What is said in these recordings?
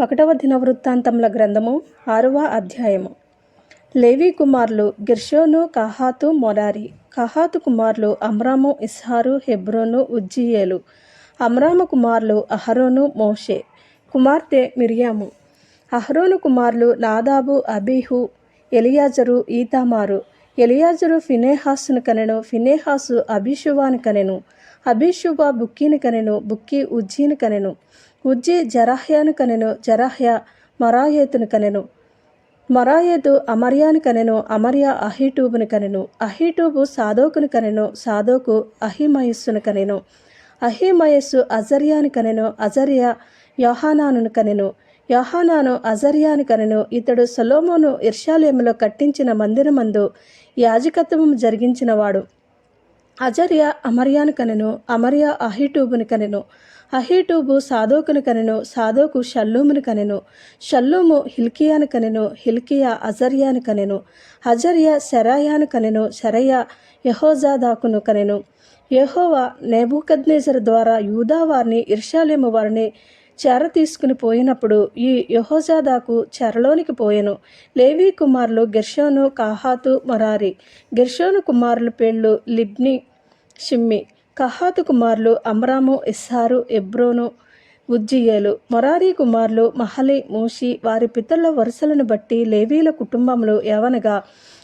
ఒకటవ దినవృత్తాంతముల గ్రంథము ఆరవ అధ్యాయము. లేవి కుమారులు గిర్షోను కహాతు మొరారి. కహాతు కుమారులు అమ్రాము ఇస్హారు హెబ్రోను ఉజ్జియేలు. అమ్రాము కుమారులు అహరోను మోషే. కుమార్తె మిరియాము. అహరోను కుమారులు నాదాబు అబీహు ఎలియాజరు ఈతామారు. ఎలియాజరు ఫినేహాసును కనెను ఫినేహాసు అభిషువాను కనెను. అభిషువ బుక్కీని కనెను బుక్కి ఉజ్జీని కనెను. ఉజ్జి జరాహ్యాను కనెను జరాహ్య మరాయేతును కనెను. మరాయేతు అమర్యాను కనెను అమర్య అహీటూబును కనెను. అహీటూబు సాదోకును కనెను సాదోకు అహిమయస్సును కనెను. అహిమయస్సు అజర్యాను కనెను అజర్య యోహానాను కనెను. యోహానాను అజర్యాను కనెను. ఇతడు సొలోమోను ఇర్షాలేములో కట్టించిన మందిరమందు యాజకత్వం జరిగించినవాడు. అజర్య అమర్యాను కనెను అమర్య అహిటూబును కనెను. అహీటూబు సాదోకును కనెను సాదోకు షల్లూమును కనెను షల్లూము హిల్కియాను కనెను హిల్కియా అజర్యాను కనెను అజర్య శరాయాను కనెను శరయ యహోజాదాకును కనెను. యహోవా నెబుకద్నేజర్ ద్వారా యూదా వారిని ఇర్షాలేము వారిని చెర తీసుకుని పోయినప్పుడు ఈ యహోజాదాకు చెరలోనికి పోయెను. లేవీ కుమారులు గెర్షోను కాహాతు మొరారి. గెర్షోను కుమారుల పేర్లు లిబ్ని షిమ్మి. కహాతు కుమారులు అమ్రాము ఇస్సారు ఎబ్రోను ఉజ్జియేలు మొరారి కుమారులు మహలి మూషి వారి పితరుల వరుసలను బట్టి లేవీల కుటుంబంలో యవనగా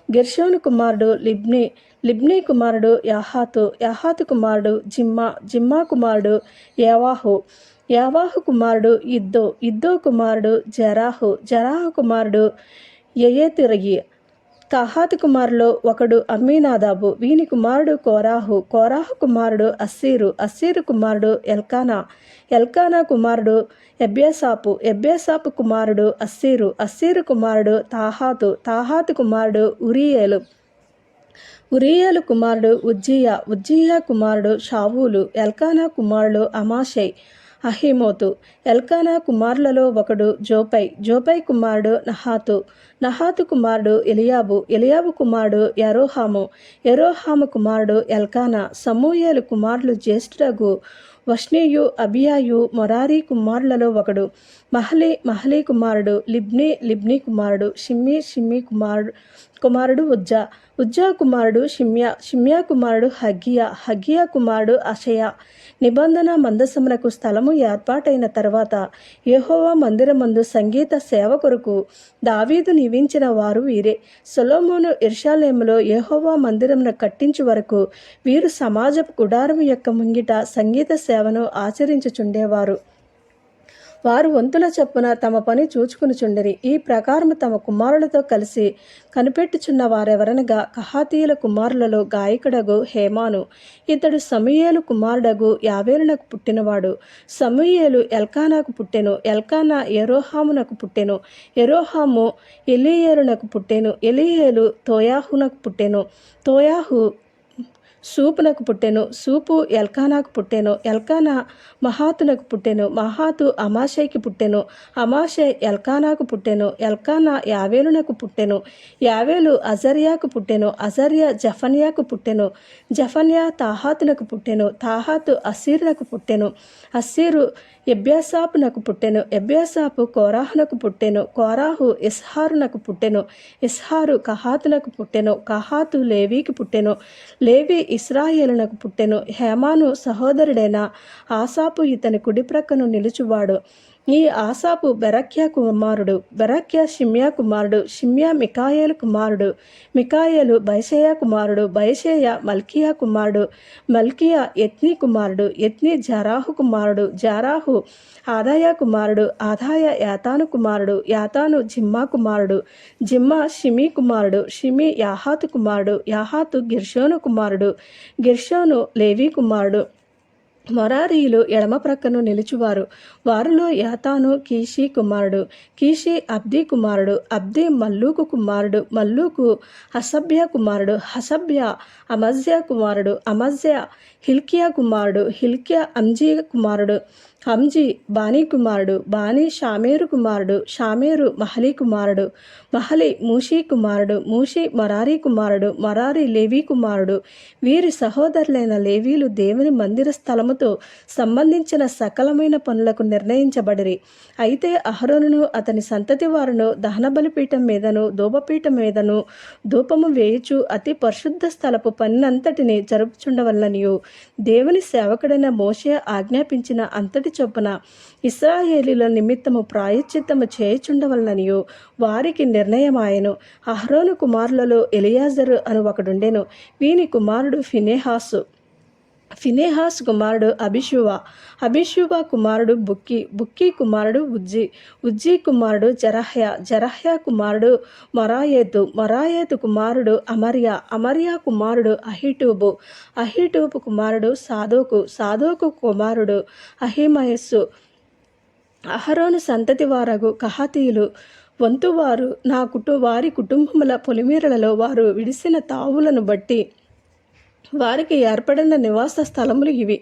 గెర్షోను కుమారుడు లిబ్ని లిబ్ని కుమారుడు యాహాతు యాహాతు కుమారుడు జిమ్మా జిమ్మా కుమారుడు యావాహు యావాహు కుమారుడు ఇద్దో ఇద్దో కుమారుడు జరాహు జరాహు కుమారుడు యయేతిరగి కహాతు కుమారులో ఒకడు అమ్మీనాదాబు వీని కుమారుడు కోరాహు. కోరాహు కుమారుడు అస్సీరు అస్సీరు కుమారుడు ఎల్కానా. ఎల్కానా కుమారుడు ఎబ్యాసాపు ఎబ్యాసాపు కుమారుడు అస్సీరు అస్సీరు కుమారుడు తాహాతు తాహాతు కుమారుడు ఉరియేలు. ఉరియేలు కుమారుడు ఉజ్జియా ఉజ్జియా కుమారుడు షావూలు ఎల్కానా కుమారుడు అమాషై. అహిమోతు. ఎల్కానా కుమారులలో ఒకడు జోపై. జోపై కుమారుడు నహాతు. నహాతు కుమారుడు ఎలియాబు. ఎలియాబు కుమారుడు ఎరోహాము ఎరోహాము కుమారుడు ఎల్కానా. సమూయేలు కుమారులు జ్యేష్ఠుడగు వష్ణేయు అబియాయు మొరారి కుమారులలో ఒకడు. మహలి మహలి కుమారుడు. లిబ్ని లిబ్ని కుమారుడు. షిమ్మి షిమ్మి కుమారుడు కుమారుడు ఉజ్జా. ఉజ్జా కుమారుడు షిమ్యా షిమ్యా కుమారుడు హగ్గియా హగ్గియా కుమారుడు అషయ. నిబంధన మందసమునకు స్థలము ఏర్పాటైన తర్వాత యహోవా మందిరమందు సంగీత సేవ కొరకు దావీదు నివించిన వారు వీరే. సొలోమోను ఇర్షాలేములో యహోవా మందిరమును కట్టించు వరకు వీరు సమాజపు గుడారం యొక్క ముంగిట సంగీత సేవను ఆచరించుచుండేవారు. వారు వంతుల చొప్పున తమ పని చూచుకునిచుండిరి ఈ ప్రకారము తమ కుమారులతో కలిసి కనిపెట్టుచున్న వారెవరనగా కహాతీయుల కుమారులలో గాయకుడగు హేమాను. ఇతడు సమూయేలు కుమారుడగు యావేలునకు పుట్టినవాడు. సమూయేలు ఎల్కానాకు పుట్టెను ఎల్కానా ఎరోహామునకు పుట్టెను ఎరోహాము ఎలియేలునకు పుట్టెను ఎలియేలు తోయాహునకు పుట్టెను. తోయాహు సూపునకు పుట్టెను సూపు ఎల్కానాకు పుట్టెను ఎల్కానా మహాతునకు పుట్టెను మహాతు అమాషైకి పుట్టెను అమాషై ఎల్కానాకు పుట్టెను ఎల్కానా యావేలునకు పుట్టెను యావేలు అజర్యాకు పుట్టెను అజర్య జఫన్యాకు పుట్టెను జఫన్యా తాహాతునకు పుట్టెను తాహాతు అసీరునకు పుట్టెను అస్సీరు ఎబ్యాసాపునకు పుట్టెను ఎబ్యాసాపు కోరాహునకు పుట్టెను కోరాహు ఇస్హారునకు పుట్టెను ఇస్హారు కహాతునకు పుట్టెను కహాతు లేవీకి పుట్టెను లేవి ఇస్రాయేలునకు పుట్టెను హేమాను సహోదరుడైన ఆసాపు ఇతని కుడి ప్రక్కను నిలుచువాడు. ఈ ఆసాపు బెరక్యా కుమారుడు బెరక్యా షిమ్యా కుమారుడు షిమ్యా మికాయేలు కుమారుడు మికాయేలు బైషేయ కుమారుడు బైషేయ మల్కియా కుమారుడు మల్కియా యత్ని కుమారుడు యత్ని జరాహు కుమారుడు జారాహు ఆదాయ కుమారుడు ఆదాయ యాతాను కుమారుడు యాతాను జిమ్మా కుమారుడు జిమ్మా షిమి కుమారుడు షిమి యాహాతు కుమారుడు యాహాతు గిర్షోను కుమారుడు గిర్షోను లేవి కుమారుడు మొరారీయులు ఎడమ ప్రక్కను నిలుచువారు. వారిలో యాతాను కీషి కుమారుడు కీషి అబ్ది కుమారుడు అబ్ది మల్లూకు కుమారుడు మల్లూకు హసభ్య కుమారుడు హసభ్య అమజ్య కుమారుడు అమజ్య హిల్కియా కుమారుడు హిల్కియా అంజీ కుమారుడు హంజీ బానీ కుమారుడు బానీ షామేరు కుమారుడు షామేరు మహలి కుమారుడు మహలి మూషీ కుమారుడు మూషీ మరారీ కుమారుడు మరారి లేవీ కుమారుడు. వీరి సహోదరులైన లేవీలు దేవుని మందిర స్థలముతో సంబంధించిన సకలమైన పనులకు నిర్ణయించబడిరి. అయితే అహరోనును అతని సంతతి వారును దహన బలిపీఠం మీదను ధూపపీఠం మీదను ధూపము వేయుచు అతి పరిశుద్ధ స్థలపు పన్నంతటిని జరుపుచుండవల్లనియు దేవుని సేవకుడైన మోషే ఆజ్ఞాపించిన అంతటి చొప్పున ఇస్రాయేలీల నిమిత్తము ప్రాయశ్చిత్తము చేయుచుండవలననియు. వారికి నిర్ణయమాయను. అహ్రోను కుమారులలో ఎలియాజరు అను ఒకడుండెను. వీని కుమారుడు ఫినేహాసు. ఫినేహాస్ కుమారుడు అభిషువ అభిషువ కుమారుడు బుక్కి బుక్కి కుమారుడు ఉజ్జి ఉజ్జి కుమారుడు జరహ్య జరహ్య కుమారుడు మొరాయేతు మొరాయేతు కుమారుడు అమర్య అమర్య కుమారుడు అహిటూబు అహిటూబు కుమారుడు సాదోకు సాదోకు కుమారుడు అహిమయస్సు అహరోను సంతతి వారగు కహాతీయులు వంతువారు నా కుటు వారి కుటుంబముల పొలిమేరలలో వారు విడిసిన తావులను బట్టి వారికి ఏర్పడిన నివాస స్థలములు ఇవి.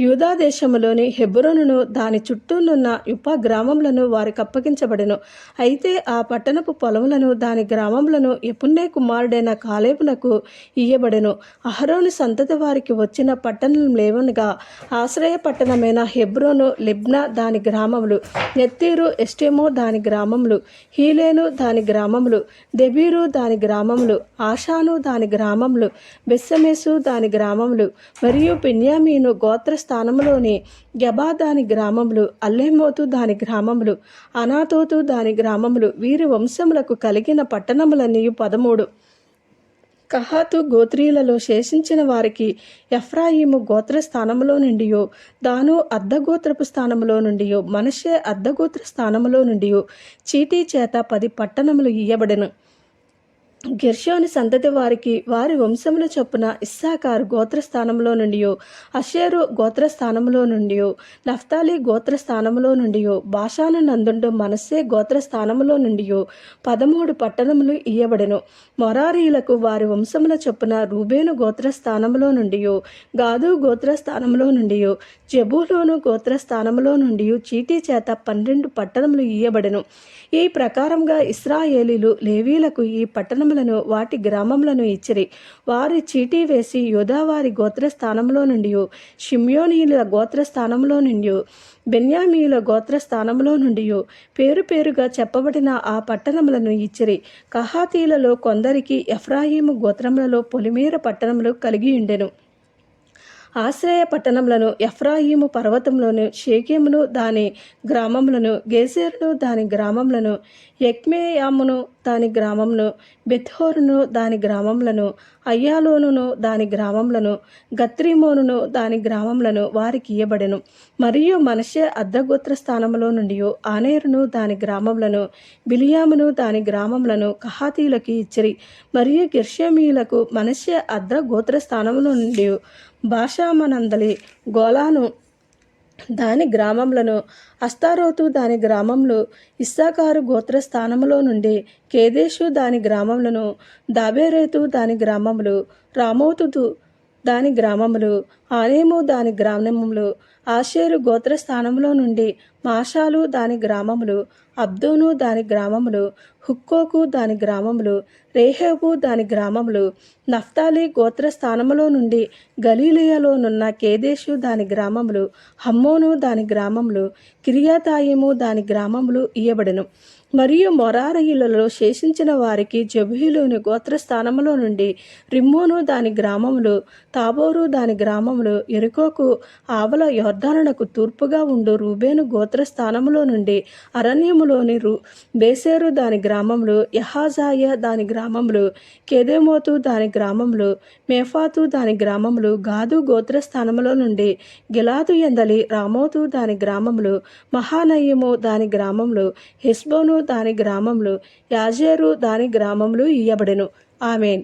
యూదాదేశములోని హెబ్రోనును దాని చుట్టూనున్న ఉప గ్రామములను వారికి అప్పగించబడెను. అయితే ఆ పట్టణపు పొలములను దాని గ్రామములను ఎపున్నే కుమారుడైన కాలేపునకు ఇయ్యబడెను. అహరోను సంతతి వారికి వచ్చిన పట్టణం లేవనగా ఆశ్రయ పట్టణమైన హెబ్రోను లిబ్నా దాని గ్రామములు నెత్తీరు ఎస్టేమో దాని గ్రామములు హీలేను దాని గ్రామములు దెబీరు దాని గ్రామములు ఆషాను దాని గ్రామములు బెస్సమేసు దాని గ్రామములు మరియు పెన్యామీను గోత్ర స్థానములోని గబా దాని గ్రామములు అల్లెమోతు దాని గ్రామములు అనాతోతు దాని గ్రామములు వీరి వంశములకు కలిగిన పట్టణములన్నీ పదమూడు. కహాతు గోత్రీయులలో శేషించిన వారికి ఎఫ్రాయిము గోత్ర స్థానములో నుండియో దాను అర్ధగోత్రపు స్థానములో నుండియో మనషే అర్ధగోత్ర స్థానములో నుండియో చీటీ చేత పది పట్టణములు ఇయ్యబడెను. గెర్షోని సంతతి వారికి వారి వంశముల చొప్పున ఇస్సాకారు గోత్రస్థానంలో నుండి అషేరు గోత్రస్థానంలో నుండి నఫ్తాలి గోత్రస్థానంలో నుండి భాషాను నందుండు మనస్సే గోత్రస్థానములో నుండి పదమూడు పట్టణములు ఇయ్యబడెను. మొరారీలకు వారి వంశముల చొప్పున రూబేను గోత్రస్థానంలో నుండి గాదు గోత్రస్థానంలో నుండి జబూలోను గోత్రస్థానంలో నుండి చీటీ చేత పన్నెండు పట్టణములు ఇయ్యబడెను. ఈ ప్రకారంగా ఇస్రాయేలీలు లేవీలకు ఈ పట్టణములను వాటి గ్రామములను ఇచ్చిరి. వారి చీటీ వేసి యోధావారి గోత్రస్థానంలో నుండి షిమ్యోనీయుల గోత్రస్థానంలో నుండి బెన్యామీయుల గోత్రస్థానంలో నుండి పేరు పేరుగా చెప్పబడిన ఆ పట్టణములను ఇచ్చిరి. కహాతీలలో కొందరికి ఎఫ్రాయిము గోత్రములలో పొలిమేర పట్టణములు కలిగి ఉండెను. ఆశ్రయ పట్టణములను ఎఫ్రాయిము పర్వతంలోను షేకేమును దాని గ్రామములను గేసేరును దాని గ్రామములను ఎక్మేయామును దాని గ్రామమును బెత్హోరును దాని గ్రామములను అయ్యాలోనును దాని గ్రామములను గత్రిమోనును దాని గ్రామములను వారికి ఇయ్యబడెను. మరియు మనషే అర్ధగోత్ర స్థానములో నుండి ఆనేరును దాని గ్రామములను బిలియామును దాని గ్రామములను కహాతీలకు ఇచ్చిరి. మరియు గిర్షమీలకు మనషే అర్ధ గోత్ర స్థానములో నుండి భాషామనందలి గోలాను దాని గ్రామములను అస్తారోతు దాని గ్రామంలో ఇస్సాకారు గోత్ర స్థానములో నుండి కేదేశు దాని గ్రామములను దాబేరేతు దాని గ్రామములు రామోతుతు దాని గ్రామములు ఆనేము దాని గ్రామములు ఆషేరు గోత్ర స్థానంలో నుండి మాషాలు దాని గ్రామములు అబ్దోను దాని గ్రామములు హుక్కోకు దాని గ్రామములు రేహేబు దాని గ్రామములు నఫ్తాలి గోత్ర స్థానములో నుండి గలీలియలోనున్న కేదేశు దాని గ్రామములు హమ్మోను దాని గ్రామములు కిరియాతాయిము దాని గ్రామములు ఇయ్యబడను. మరియు మొరారయులలో శేషించిన వారికి జబుహిలోని గోత్రస్థానములో నుండి రిమ్మోను దాని గ్రామములు తాబోరు దాని గ్రామములు ఎరుకోకు ఆవల యోర్ధానునకు తూర్పుగా ఉండు రూబేను గోత్రస్థానములో నుండి అరణ్యములోని రు బేసేరు దాని గ్రామములు యహాజాయ దాని గ్రామములు కేదేమోతు దాని గ్రామములు మేఫాతు దాని గ్రామములు గాదు గోత్రస్థానములో నుండి గిలాదు ఎందలి రామోతు దాని గ్రామములు మహానయ్యము దాని గ్రామములు హెస్బోను దాని గ్రామములు యాజేరు దాని గ్రామములు ఇయ్యబడెను. ఆమెన్.